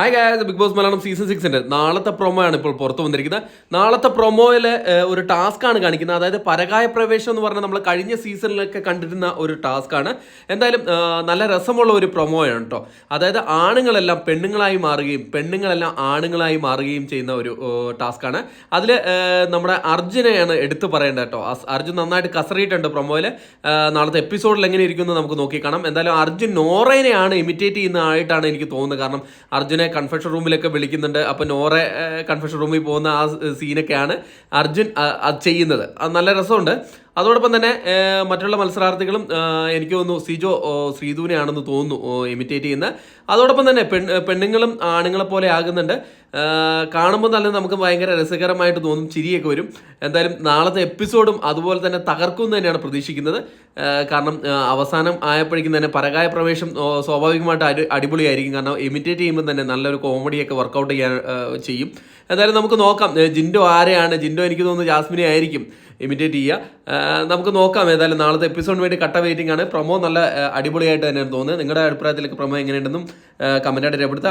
Hi guys Bigg Boss Malayalam season സിക്സിന്റെ നാളത്തെ promo ആണ് ഇപ്പോൾ പുറത്തു വന്നിരിക്കുന്നത്. നാളത്തെ പ്രൊമോയിൽ ഒരു ടാസ്ക് ആണ് കാണിക്കുന്നത്. അതായത് പരകായ പ്രവേശം എന്ന് പറഞ്ഞാൽ നമ്മൾ കഴിഞ്ഞ സീസണിലൊക്കെ കണ്ടിരുന്ന ഒരു ടാസ്ക് ആണ്. എന്തായാലും നല്ല രസമുള്ള ഒരു പ്രൊമോയാണ് കേട്ടോ അതായത് ആണുങ്ങളെല്ലാം പെണ്ണുങ്ങളായി മാറുകയും പെണ്ണുങ്ങളെല്ലാം ആണുങ്ങളായി മാറുകയും ചെയ്യുന്ന ഒരു ടാസ്ക് ആണ്. അതിൽ നമ്മുടെ അർജുനെയാണ് എടുത്തു പറയേണ്ടത് കേട്ടോ അർജുൻ നന്നായിട്ട് കസറിയിട്ടുണ്ട് പ്രൊമോയിൽ നാളത്തെ എപ്പിസോഡിൽ എങ്ങനെ ഇരിക്കുന്നു നമുക്ക് നോക്കി കാണാം എന്തായാലും അർജുൻ നോറേനെയാണ് ഇമിറ്റേറ്റ് ചെയ്യുന്നതായിട്ടാണ് എനിക്ക് തോന്നുന്നത്. കാരണം അർജുനെ കൺഫെഷൻ റൂമിലൊക്കെ വിളിക്കുന്നുണ്ട്. അപ്പോൾ നോറ കൺഫെഷൻ റൂമിൽ പോകുന്ന ആ സീനൊക്കെയാണ് അർജുൻ ചെയ്യുന്നത്. നല്ല രസമുണ്ട്. അതോടൊപ്പം തന്നെ മറ്റുള്ള മത്സരാർത്ഥികളും എനിക്ക് തോന്നുന്നു സിജോ ശ്രീധുവിനെയാണെന്ന് തോന്നുന്നു ഇമിറ്റേറ്റ് ചെയ്യുന്നത് അതോടൊപ്പം തന്നെ പെൺ പെണ്ണുങ്ങളും ആണുങ്ങളെ പോലെ ആകുന്നുണ്ട്. കാണുമ്പോൾ തന്നെ നമുക്ക് ഭയങ്കര രസകരമായിട്ട് തോന്നും ചിരിയൊക്കെ വരും. എന്തായാലും നാളത്തെ എപ്പിസോഡും അതുപോലെ തന്നെ തകർക്കും തന്നെയാണ് പ്രതീക്ഷിക്കുന്നത്. കാരണം അവസാനം ആയപ്പോഴേക്കും തന്നെ പരകായ പ്രവേശം സ്വാഭാവികമായിട്ട് അടി അടിപൊളിയായിരിക്കും. കാരണം ഇമിറ്റേറ്റ് ചെയ്യുമ്പോൾ തന്നെ നല്ലൊരു കോമഡിയൊക്കെ വർക്കൗട്ട് ചെയ്യാൻ ചെയ്യും. എന്തായാലും നമുക്ക് നോക്കാം ജിൻഡോ ആരെയാണ്? ജിൻഡോ എനിക്ക് തോന്നുന്നു ജാസ്മിനെ ആയിരിക്കും ഇമിറ്റേറ്റ് ചെയ്യുക. നമുക്ക് നോക്കാം ഏതായാലും നാളത്തെ എപ്പിസോഡിന് വേണ്ടി കട്ട വെയിറ്റിംഗ് ആണ്. പ്രൊമോ നല്ല അടിപൊളിയായിട്ട് തന്നെയാണ് തോന്നുന്നത്. നിങ്ങളുടെ അഭിപ്രായത്തിലേക്ക് പ്രൊമോ എങ്ങനെയുണ്ടെന്നും കമന്റായിട്ട് രേഖപ്പെടുത്തുക.